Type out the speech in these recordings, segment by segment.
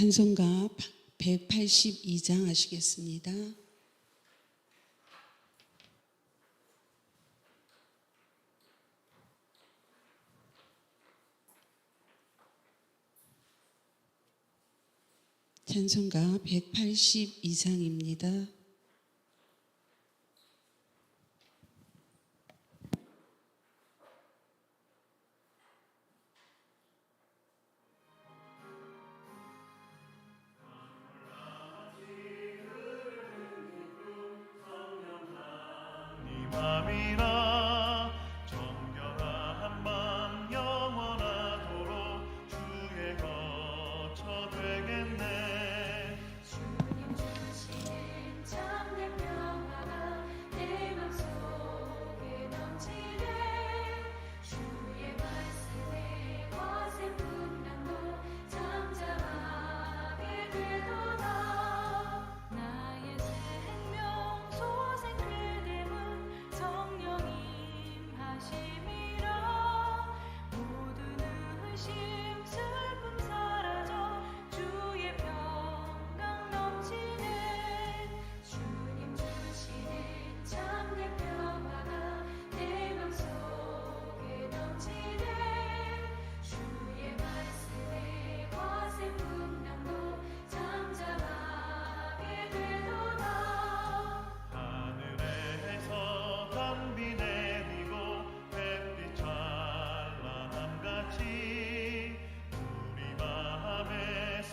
찬송가 182장 하시겠습니다. 찬송가 182장입니다.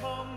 마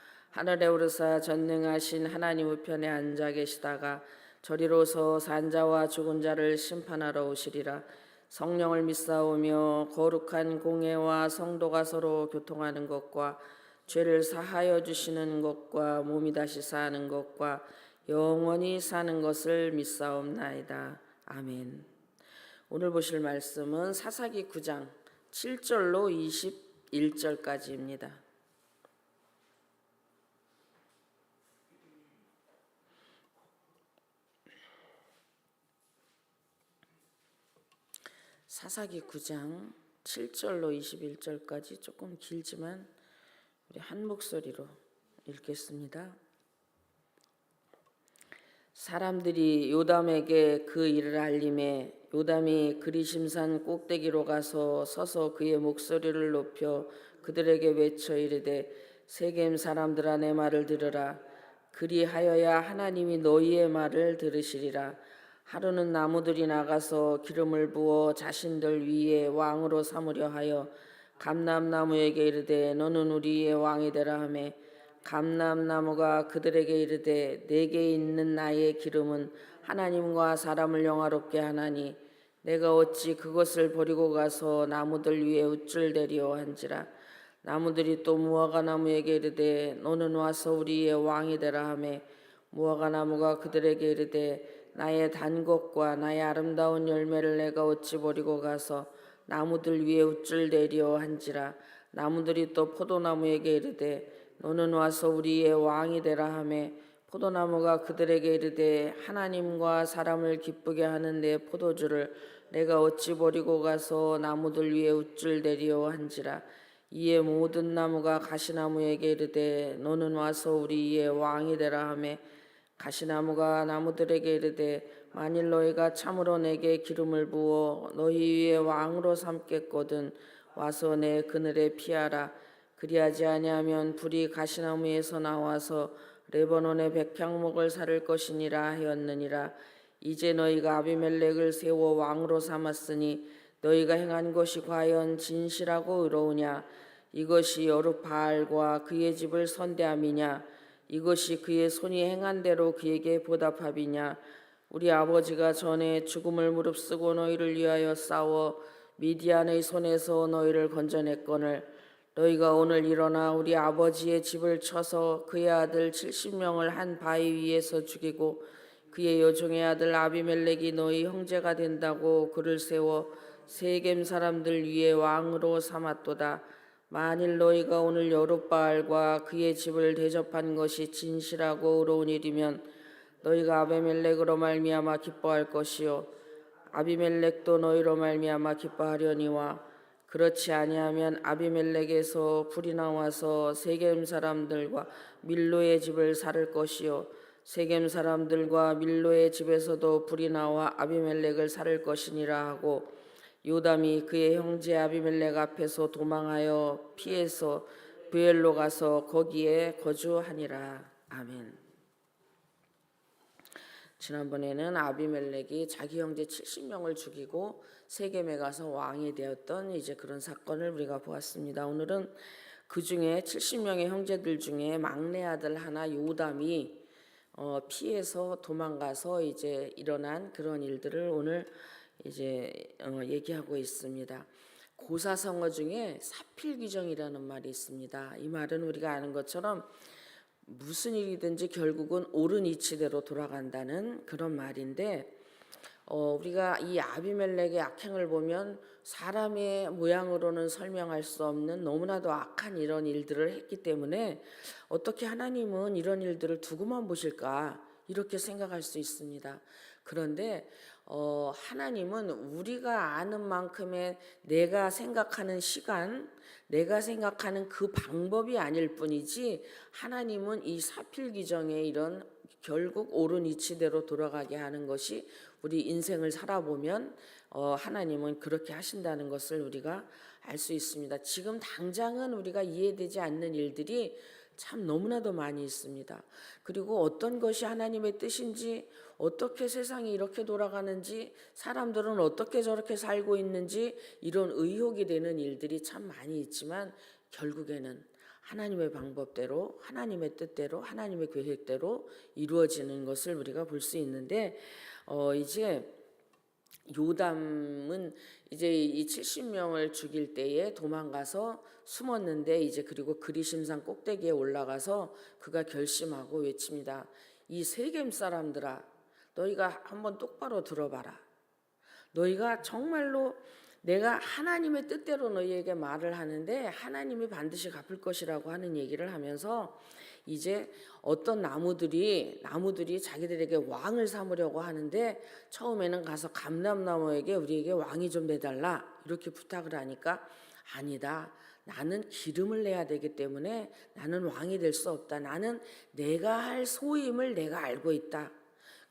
하늘에 오르사 전능하신 하나님 우편에 앉아 계시다가 저리로서 산자와 죽은 자를 심판하러 오시리라 성령을 믿사오며 거룩한 공예와 성도가 서로 교통하는 것과 죄를 사하여 주시는 것과 몸이 다시 사는 것과 영원히 사는 것을 믿사옵나이다 아멘. 오늘 보실 말씀은 사사기 9장 7절로 21절까지입니다. 사사기 9장 7절로 21절까지 조금 길지만 우리 한 목소리로 읽겠습니다. 사람들이 요담에게 그 일을 알림해 요담이 그리심산 꼭대기로 가서 서서 그의 목소리를 높여 그들에게 외쳐 이르되 세겜 사람들아 내 말을 들으라 그리하여야 하나님이 너희의 말을 들으시리라 하루는 나무들이 나가서 기름을 부어 자신들 위에 왕으로 삼으려 하여 감람나무에게 이르되 너는 우리의 왕이 되라 하매 감람나무가 그들에게 이르되 내게 있는 나의 기름은 하나님과 사람을 영화롭게 하나니 내가 어찌 그것을 버리고 가서 나무들 위에 우쭐대리오 한지라. 나무들이 또 무화과 나무에게 이르되 너는 와서 우리의 왕이 되라 하매 무화과 나무가 그들에게 이르되 나의 단 것과 나의 아름다운 열매를 내가 어찌 버리고 가서 나무들 위에 우쭐대리오 한지라. 나무들이 또 포도나무에게 이르되 너는 와서 우리의 왕이 되라 하매 포도나무가 그들에게 이르되 하나님과 사람을 기쁘게 하는 내 포도주를 내가 어찌 버리고 가서 나무들 위에 우쭐대리오 한지라. 이에 모든 나무가 가시나무에게 이르되 너는 와서 우리의 왕이 되라 하매 가시나무가 나무들에게 이르되 만일 너희가 참으로 내게 기름을 부어 너희 위에 왕으로 삼겠거든 와서 내 그늘에 피하라. 그리하지 아니하면 불이 가시나무에서 나와서 레바논의 백향목을 사를 것이니라 하였느니라. 이제 너희가 아비멜렉을 세워 왕으로 삼았으니 너희가 행한 것이 과연 진실하고 의로우냐? 이것이 여루바알과 그의 집을 선대함이냐 이것이 그의 손이 행한 대로 그에게 보답함이냐? 우리 아버지가 전에 죽음을 무릅쓰고 너희를 위하여 싸워 미디안의 손에서 너희를 건져냈거늘 너희가 오늘 일어나 우리 아버지의 집을 쳐서 그의 아들 70명을 한 바위 위에서 죽이고 그의 여종의 아들 아비멜렉이 너희 형제가 된다고 그를 세워 세겜 사람들 위에 왕으로 삼았도다 만일 너희가 오늘 여룻바알과 그의 집을 대접한 것이 진실하고 의로운 일이면 너희가 아비멜렉으로 말미암아 기뻐할 것이요. 아비멜렉도 너희로 말미암아 기뻐하려니와 그렇지 아니하면 아비멜렉에서 불이 나와서 세겜 사람들과 밀로의 집을 살을 것이요. 세겜 사람들과 밀로의 집에서도 불이 나와 아비멜렉을 살을 것이니라 하고 요담이 그의 형제 아비멜렉 앞에서 도망하여 피해서 브엘로 가서 거기에 거주하니라 아멘. 지난번에는 아비멜렉이 자기 형제 70명을 죽이고 세겜에 가서 왕이 되었던 이제 그런 사건을 우리가 보았습니다. 오늘은 그 중에 70명의 형제들 중에 막내 아들 하나 요담이 어, 피해서 도망가서 이제 일어난 그런 일들을 오늘 이제 어, 얘기하고 있습니다. 고사성어 중에 사필귀정이라는 말이 있습니다. 이 말은 우리가 아는 것처럼 무슨 일이든지 결국은 옳은 이치대로 돌아간다는 그런 말인데 어, 우리가 이 아비멜렉의 악행을 보면 사람의 모양으로는 설명할 수 없는 너무나도 악한 이런 일들을 했기 때문에 어떻게 하나님은 이런 일들을 두고만 보실까 이렇게 생각할 수 있습니다. 그런데 어, 하나님은 우리가 아는 만큼의 내가 생각하는 시간, 내가 생각하는 그 방법이 아닐 뿐이지 하나님은 이 사필기정의 이런 결국 옳은 이치대로 돌아가게 하는 것이 우리 인생을 살아보면 어, 하나님은 그렇게 하신다는 것을 우리가 알 수 있습니다. 지금 당장은 우리가 이해되지 않는 일들이 참 너무나도 많이 있습니다. 그리고 어떤 것이 하나님의 뜻인지, 어떻게 세상이 이렇게 돌아가는지, 사람들은 어떻게 저렇게 살고 있는지 이런 의혹이 되는 일들이 참 많이 있지만 결국에는 하나님의 방법대로, 하나님의 뜻대로, 하나님의 계획대로 이루어지는 것을 우리가 볼 수 있는데, 어, 이제 요담은 이제 이 70명을 죽일 때에 도망가서 숨었는데 이제 그리고 그리심산 꼭대기에 올라가서 그가 결심하고 외칩니다. 이 세겜 사람들아 너희가 한번 똑바로 들어봐라. 너희가 정말로 내가 하나님의 뜻대로 너희에게 말을 하는데 하나님이 반드시 갚을 것이라고 하는 얘기를 하면서 이제 어떤 나무들이 나무들이 자기들에게 왕을 삼으려고 하는데 처음에는 가서 감람나무에게 우리에게 왕이 좀 내달라 이렇게 부탁을 하니까 아니다. 나는 기름을 내야 되기 때문에 나는 왕이 될 수 없다. 나는 내가 할 소임을 내가 알고 있다.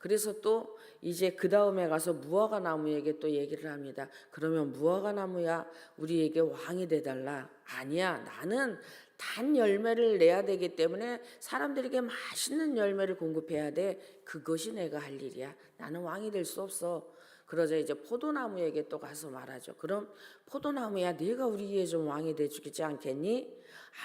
그래서 또 이제 그 다음에 가서 무화과 나무에게 또 얘기를 합니다. 그러면 무화과 나무야 우리에게 왕이 돼달라. 아니야 나는 단 열매를 내야 되기 때문에 사람들에게 맛있는 열매를 공급해야 돼. 그것이 내가 할 일이야. 나는 왕이 될 수 없어. 그러자 이제 포도나무에게 또 가서 말하죠. 그럼 포도나무야 네가 우리의 좀 왕이 돼 주겠지 않겠니?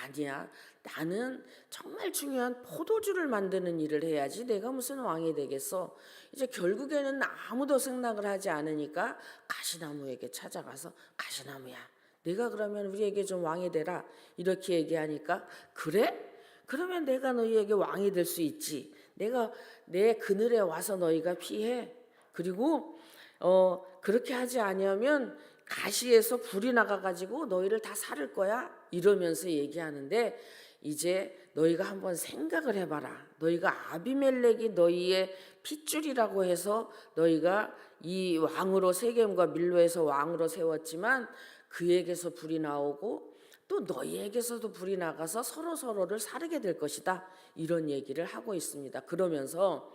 아니야. 나는 정말 중요한 포도주를 만드는 일을 해야지 내가 무슨 왕이 되겠어. 이제 결국에는 아무도 생각을 하지 않으니까 가시나무에게 찾아가서 가시나무야. 네가 그러면 우리에게 좀 왕이 되라. 이렇게 얘기하니까 그래? 그러면 내가 너희에게 왕이 될 수 있지. 내가 내 그늘에 와서 너희가 피해. 그리고 어 그렇게 하지 아니하면 가시에서 불이 나가 가지고 너희를 다 살을 거야. 이러면서 얘기하는데 이제 너희가 한번 생각을 해봐라. 너희가 아비멜렉이 너희의 핏줄이라고 해서 너희가 이 왕으로 세겜과 밀로에서 왕으로 세웠지만 그에게서 불이 나오고 또 너희에게서도 불이 나가서 서로 서로를 사르게 될 것이다. 이런 얘기를 하고 있습니다. 그러면서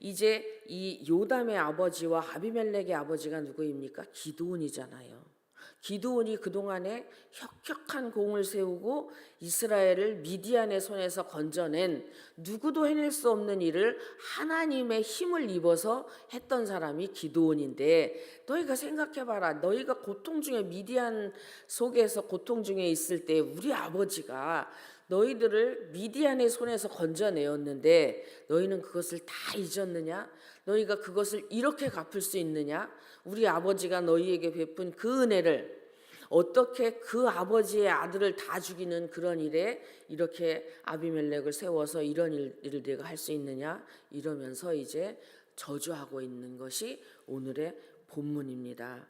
이제 이 요담의 아버지와 아비멜렉의 아버지가 누구입니까? 기드온이잖아요. 기드온이 그동안에 혁혁한 공을 세우고 이스라엘을 미디안의 손에서 건져낸 누구도 해낼 수 없는 일을 하나님의 힘을 입어서 했던 사람이 기드온인데 너희가 생각해 봐라 너희가 고통 중에 미디안 속에서 고통 중에 있을 때 우리 아버지가 너희들을 미디안의 손에서 건져내었는데 너희는 그것을 다 잊었느냐? 너희가 그것을 이렇게 갚을 수 있느냐? 우리 아버지가 너희에게 베푼 그 은혜를 어떻게 그 아버지의 아들을 다 죽이는 그런 일에 이렇게 아비멜렉을 세워서 이런 일을 내가 할 수 있느냐? 이러면서 이제 저주하고 있는 것이 오늘의 본문입니다.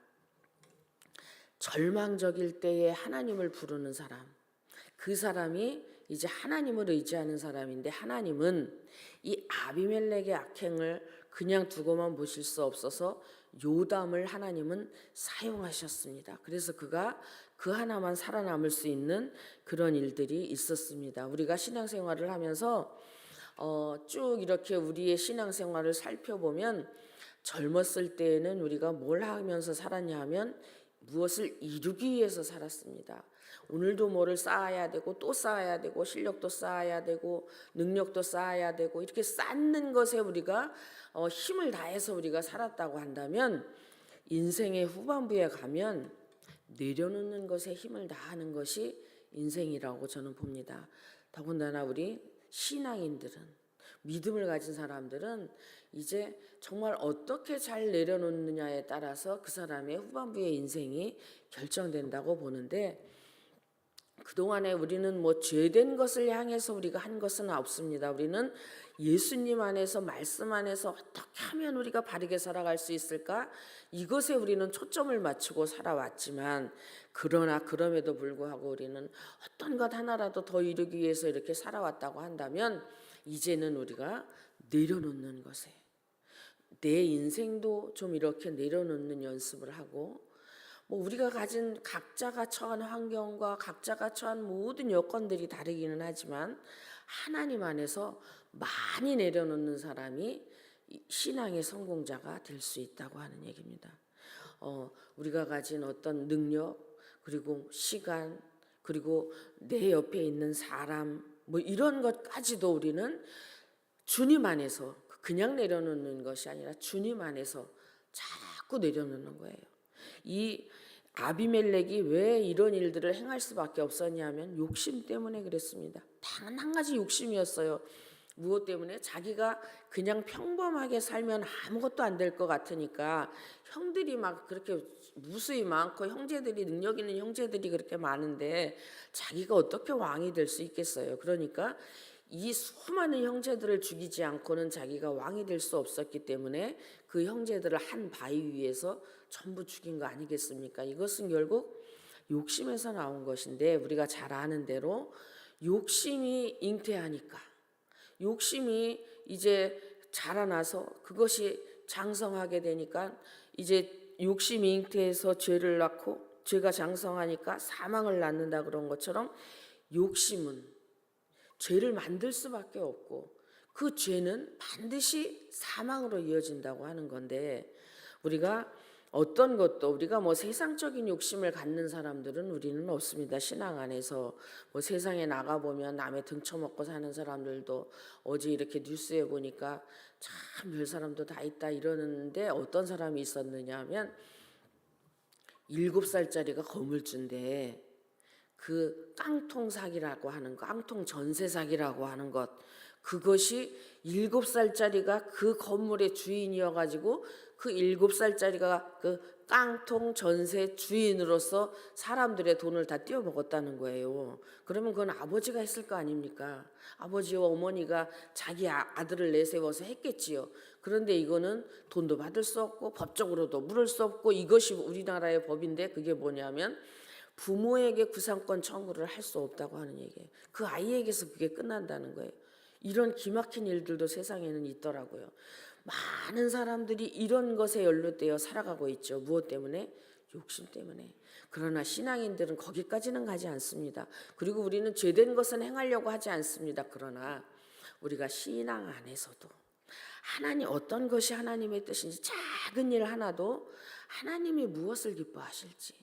절망적일 때에 하나님을 부르는 사람. 그 사람이 이제 하나님을 의지하는 사람인데 하나님은 이 아비멜렉의 악행을 그냥 두고만 보실 수 없어서 요담을 하나님은 사용하셨습니다. 그래서 그가 그 하나만 살아남을 수 있는 그런 일들이 있었습니다. 우리가 신앙생활을 하면서 어, 쭉 이렇게 우리의 신앙생활을 살펴보면 젊었을 때에는 우리가 뭘 하면서 살았냐 하면 무엇을 이루기 위해서 살았습니다. 오늘도 뭐를 쌓아야 되고 또 쌓아야 되고 실력도 쌓아야 되고 능력도 쌓아야 되고 이렇게 쌓는 것에 우리가 어, 힘을 다해서 우리가 살았다고 한다면 인생의 후반부에 가면 내려놓는 것에 힘을 다하는 것이 인생이라고 저는 봅니다. 더군다나 우리 신앙인들은 믿음을 가진 사람들은 이제 정말 어떻게 잘 내려놓느냐에 따라서 그 사람의 후반부의 인생이 결정된다고 보는데 그동안에 우리는 뭐 죄된 것을 향해서 우리가 한 것은 없습니다. 우리는 예수님 안에서 말씀 안에서 어떻게 하면 우리가 바르게 살아갈 수 있을까? 이것에 우리는 초점을 맞추고 살아왔지만 그러나 그럼에도 불구하고 우리는 어떤 것 하나라도 더 이루기 위해서 이렇게 살아왔다고 한다면 이제는 우리가 내려놓는 것에 내 인생도 좀 이렇게 내려놓는 연습을 하고 뭐 우리가 가진 각자가 처한 환경과 각자가 처한 모든 여건들이 다르기는 하지만 하나님 안에서 많이 내려놓는 사람이 신앙의 성공자가 될 수 있다고 하는 얘기입니다. 어, 우리가 가진 어떤 능력 그리고 시간 그리고 내 옆에 있는 사람 뭐 이런 것까지도 우리는 주님 안에서 그냥 내려놓는 것이 아니라 주님 안에서 자꾸 내려놓는 거예요. 이 아비멜렉이 왜 이런 일들을 행할 수밖에 없었냐면 욕심 때문에 그랬습니다. 단 한 가지 욕심이었어요. 무엇 때문에 자기가 그냥 평범하게 살면 아무것도 안 될 것 같으니까 형들이 막 그렇게 무수히 많고 형제들이 능력 있는 형제들이 그렇게 많은데 자기가 어떻게 왕이 될 수 있겠어요. 그러니까 이 수많은 형제들을 죽이지 않고는 자기가 왕이 될 수 없었기 때문에 그 형제들을 한 바위 위에서 전부 죽인 거 아니겠습니까? 이것은 결국 욕심에서 나온 것인데 우리가 잘 아는 대로 욕심이 잉태하니까 욕심이 이제 자라나서 그것이 장성하게 되니까 이제 욕심이 잉태해서 죄를 낳고 죄가 장성하니까 사망을 낳는다 그런 것처럼 욕심은 죄를 만들 수밖에 없고 그 죄는 반드시 사망으로 이어진다고 하는 건데 우리가 어떤 것도 우리가 뭐 세상적인 욕심을 갖는 사람들은 우리는 없습니다. 신앙 안에서 뭐 세상에 나가 보면 남의 등쳐먹고 사는 사람들도 어제 이렇게 뉴스에 보니까 참 별 사람도 다 있다 이러는데 어떤 사람이 있었느냐 하면 일곱 살짜리가 거물주인데 그 깡통 사기라고 하는 거, 깡통 전세 사기라고 하는 것, 그것이 일곱 살짜리가 그 건물의 주인이어 가지고 그 일곱 살짜리가 그 깡통 전세 주인으로서 사람들의 돈을 다 떼어 먹었다는 거예요. 그러면 그건 아버지가 했을 거 아닙니까? 아버지와 어머니가 자기 아- 아들을 내세워서 했겠지요. 그런데 이거는 돈도 받을 수 없고 법적으로도 물을 수 없고 이것이 우리나라의 법인데 그게 뭐냐면 부모에게 구상권 청구를 할 수 없다고 하는 얘기예요. 그 아이에게서 그게 끝난다는 거예요. 이런 기막힌 일들도 세상에는 있더라고요. 많은 사람들이 이런 것에 연루되어 살아가고 있죠. 무엇 때문에? 욕심 때문에. 그러나 신앙인들은 거기까지는 가지 않습니다. 그리고 우리는 죄된 것은 행하려고 하지 않습니다. 그러나 우리가 신앙 안에서도 하나님 어떤 것이 하나님의 뜻인지 작은 일 하나도 하나님이 무엇을 기뻐하실지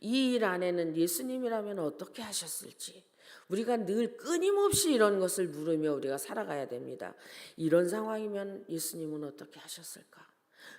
이 일 안에는 예수님이라면 어떻게 하셨을지 우리가 늘 끊임없이 이런 것을 물으며 우리가 살아가야 됩니다. 이런 상황이면 예수님은 어떻게 하셨을까?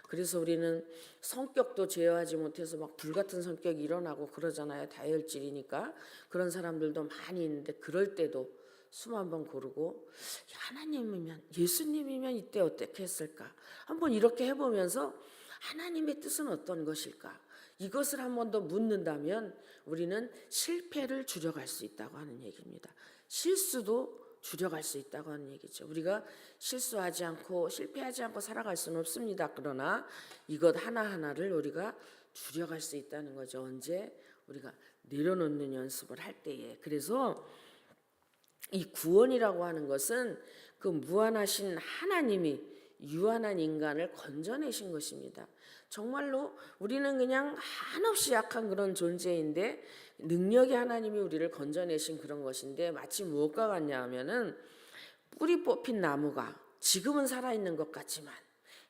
그래서 우리는 성격도 제어하지 못해서 막 불같은 성격이 일어나고 그러잖아요. 다혈질이니까 그런 사람들도 많이 있는데 그럴 때도 숨 한번 고르고 하나님이면 예수님이면 이때 어떻게 했을까? 한번 이렇게 해보면서 하나님의 뜻은 어떤 것일까? 이것을 한 번 더 묻는다면 우리는 실패를 줄여갈 수 있다고 하는 얘기입니다. 실수도 줄여갈 수 있다고 하는 얘기죠. 우리가 실수하지 않고 실패하지 않고 살아갈 수는 없습니다. 그러나 이것 하나하나를 우리가 줄여갈 수 있다는 거죠. 언제 우리가 내려놓는 연습을 할 때에. 그래서 이 구원이라고 하는 것은 그 무한하신 하나님이 유한한 인간을 건져내신 것입니다. 정말로 우리는 그냥 한없이 약한 그런 존재인데 능력의 하나님이 우리를 건져내신 그런 것인데 마치 무엇과 같냐 하면은 뿌리 뽑힌 나무가 지금은 살아있는 것 같지만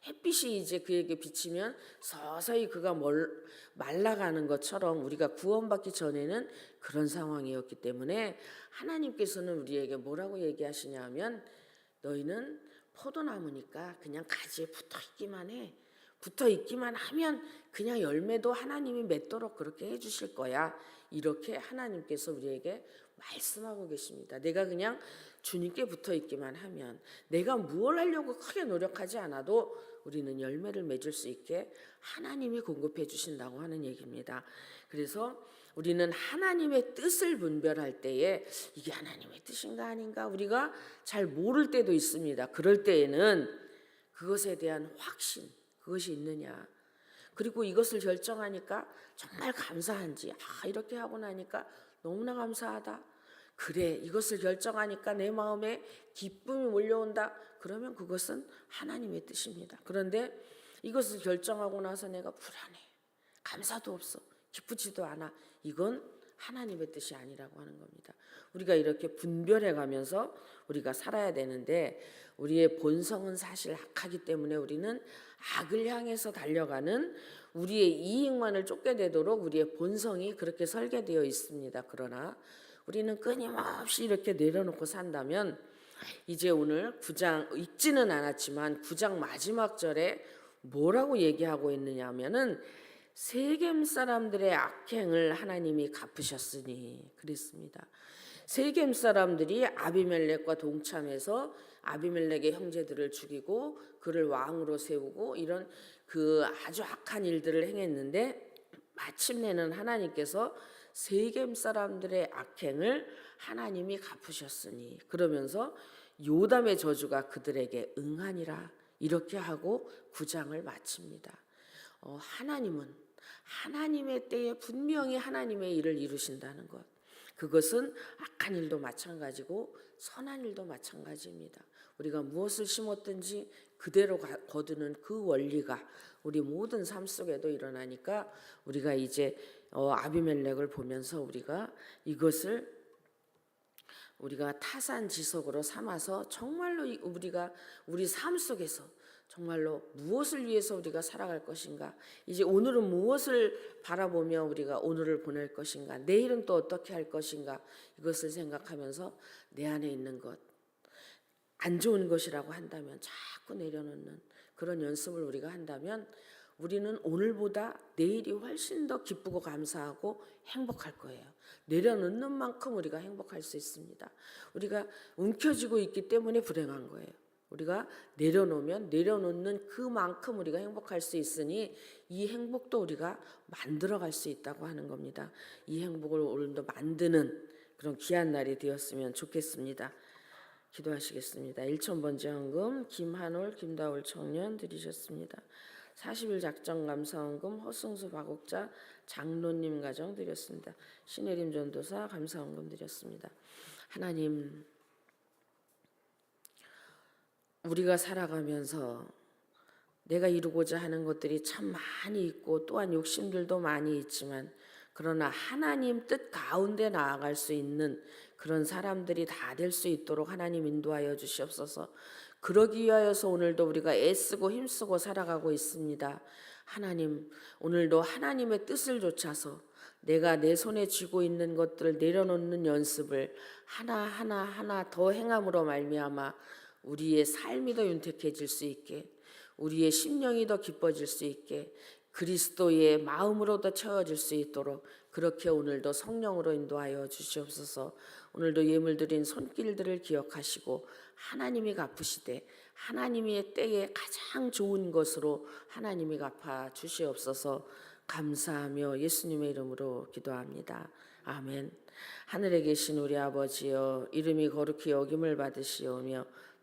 햇빛이 이제 그에게 비치면 서서히 그가 멀, 말라가는 것처럼 우리가 구원받기 전에는 그런 상황이었기 때문에 하나님께서는 우리에게 뭐라고 얘기하시냐 하면 너희는 포도나무니까 그냥 가지에 붙어 있기만 해. 붙어 있기만 하면 그냥 열매도 하나님이 맺도록 그렇게 해 주실 거야. 이렇게 하나님께서 우리에게 말씀하고 계십니다. 내가 그냥 주님께 붙어 있기만 하면 내가 무엇 하려고 크게 노력하지 않아도 우리는 열매를 맺을 수 있게 하나님이 공급해 주신다고 하는 얘기입니다. 그래서 우리는 하나님의 뜻을 분별할 때에 이게 하나님의 뜻인가 아닌가? 우리가 잘 모를 때도 있습니다. 그럴 때에는 그것에 대한 확신 그것이 있느냐? 그리고 이것을 결정하니까 정말 감사한지 아 이렇게 하고 나니까 너무나 감사하다. 그래 이것을 결정하니까 내 마음에 기쁨이 몰려온다. 그러면 그것은 하나님의 뜻입니다. 그런데 이것을 결정하고 나서 내가 불안해. 감사도 없어. 기쁘지도 않아 이건 하나님의 뜻이 아니라고 하는 겁니다 우리가 이렇게 분별해 가면서 우리가 살아야 되는데 우리의 본성은 사실 악하기 때문에 우리는 악을 향해서 달려가는 우리의 이익만을 쫓게 되도록 우리의 본성이 그렇게 설계되어 있습니다. 그러나 우리는 끊임없이 이렇게 내려놓고 산다면 이제 오늘 9장 읽지는 않았지만 9장 마지막 절에 뭐라고 얘기하고 있느냐 하면은 세겜 사람들의 악행을 하나님이 갚으셨으니 그랬습니다. 세겜 사람들이 아비멜렉과 동참해서 아비멜렉의 형제들을 죽이고 그를 왕으로 세우고 이런 그 아주 악한 일들을 행했는데 마침내는 하나님께서 세겜 사람들의 악행을 하나님이 갚으셨으니 그러면서 요담의 저주가 그들에게 응하니라 이렇게 하고 구장을 마칩니다. 어, 하나님은 하나님의 때에 분명히 하나님의 일을 이루신다는 것. 그것은 악한 일도 마찬가지고 선한 일도 마찬가지입니다. 우리가 무엇을 심었든지 그대로 가- 거두는 그 원리가 우리 모든 삶 속에도 일어나니까 우리가 이제 어, 아비멜렉을 보면서 우리가 이것을 우리가 타산지석으로 삼아서 정말로 이- 우리가 우리 삶 속에서 정말로 무엇을 위해서 우리가 살아갈 것인가 이제 오늘은 무엇을 바라보며 우리가 오늘을 보낼 것인가 내일은 또 어떻게 할 것인가 이것을 생각하면서 내 안에 있는 것 안 좋은 것이라고 한다면 자꾸 내려놓는 그런 연습을 우리가 한다면 우리는 오늘보다 내일이 훨씬 더 기쁘고 감사하고 행복할 거예요. 내려놓는 만큼 우리가 행복할 수 있습니다. 우리가 움켜쥐고 있기 때문에 불행한 거예요. 우리가 내려놓으면 내려놓는 그만큼 우리가 행복할 수 있으니 이 행복도 우리가 만들어갈 수 있다고 하는 겁니다. 이 행복을 오늘도 만드는 그런 귀한 날이 되었으면 좋겠습니다. 기도하시겠습니다. 1천번 지원금 김한올 김다울 청년 드리셨습니다. 40일 작정 감사원금 허승수 박옥자 장로님 가정 드렸습니다. 신혜림 전도사 감사원금 드렸습니다. 하나님 우리가 살아가면서 내가 이루고자 하는 것들이 참 많이 있고 또한 욕심들도 많이 있지만 그러나 하나님 뜻 가운데 나아갈 수 있는 그런 사람들이 다 될 수 있도록 하나님 인도하여 주시옵소서. 그러기 위하여서 오늘도 우리가 애쓰고 힘쓰고 살아가고 있습니다. 하나님, 오늘도 하나님의 뜻을 좇아서 내가 내 손에 쥐고 있는 것들을 내려놓는 연습을 하나하나 하나 더 행함으로 말미암아 우리의 삶이 더 윤택해질 수 있게 우리의 심령이 더 기뻐질 수 있게 그리스도의 마음으로 더 채워질 수 있도록 그렇게 오늘도 성령으로 인도하여 주시옵소서. 오늘도 예물 드린 손길들을 기억하시고 하나님이 갚으시되 하나님의 때에 가장 좋은 것으로 하나님이 갚아 주시옵소서. 감사하며 예수님의 이름으로 기도합니다. 아멘. 하늘에 계신 우리 아버지여 이름이 거룩히 여김을 받으시오며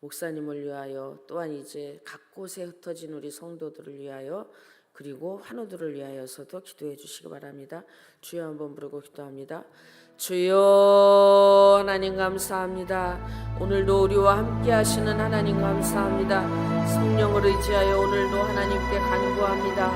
목사님을 위하여 또한 이제 각 곳에 흩어진 우리 성도들을 위하여 그리고 환우들을 위하여서도 기도해 주시기 바랍니다. 주여 한번 부르고 기도합니다. 주여 하나님 감사합니다. 오늘도 우리와 함께 하시는 하나님 감사합니다. 성령을 의지하여 오늘도 하나님께 간구합니다.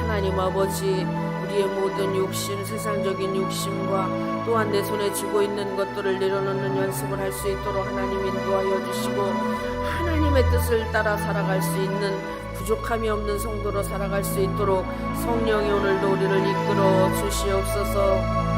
하나님 아버지 우리의 모든 욕심, 세상적인 욕심과 또한 내 손에 쥐고 있는 것들을 내려놓는 연습을 할 수 있도록 하나님 인도하여 주시고 하나님의 뜻을 따라 살아갈 수 있는 부족함이 없는 성도로 살아갈 수 있도록 성령이 오늘도 우리를 이끌어 주시옵소서.